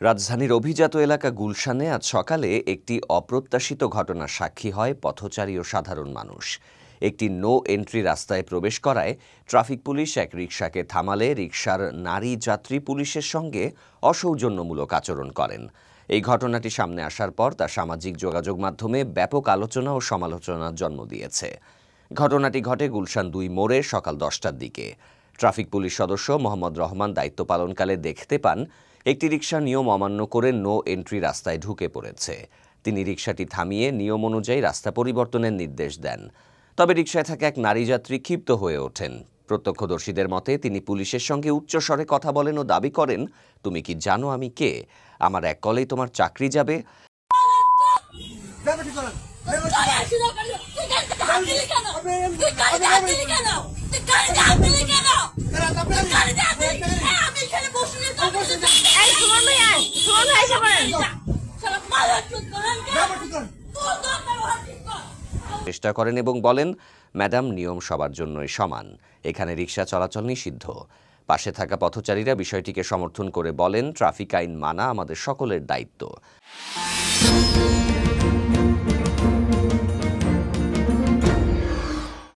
রাজধানীর অভিজাত এলাকা গুলশানে আজ সকালে একটি অপ্রত্যাশিত ঘটনার সাক্ষী হয় পথচারী ও সাধারণ মানুষ। একটি নো এন্ট্রি রাস্তায় প্রবেশ করায় ট্রাফিক পুলিশ এক রিকশাকে থামালে রিকশার নারী যাত্রী পুলিশের সঙ্গে অসৌজন্যমূলক আচরণ করেন। এই ঘটনাটি সামনে আসার পর তা সামাজিক যোগাযোগ মাধ্যমে ব্যাপক আলোচনা ও সমালোচনার জন্ম দিয়েছে। ঘটনাটি ঘটে গুলশান দুই মোড়ে সকাল দশটার দিকে। ট্রাফিক পুলিশ সদস্য মোহাম্মদ রহমান দায়িত্ব পালনকালে দেখতে পান একটি রিকশা নিয়ম অমান্য করে নো এন্ট্রি রাস্তায় ঢুকে পড়েছে। তিনি রিকশাটি থামিয়ে নিয়ম অনুযায়ী রাস্তা পরিবর্তনের নির্দেশ দেন। তবে রিকশায় থাকা এক নারী যাত্রী ক্ষিপ্ত হয়ে ওঠেন। প্রত্যক্ষদর্শীদের মতে তিনি পুলিশের সঙ্গে উচ্চস্বরে কথা বলেন ও দাবি করেন তুমি কি জানো আমি কে? আমার এক কলেই তোমার চাকরি যাবে। কেন? চেষ্টা করেন এবং বলেন ম্যাডাম নিয়ম সবার জন্যই সমান। এখানে রিক্সা চলাচল নিষিদ্ধ। পাশে থাকা পথচারীরা বিষয়টিকে সমর্থন করে বলেন ট্রাফিক আইন মানা আমাদের সকলের দায়িত্ব।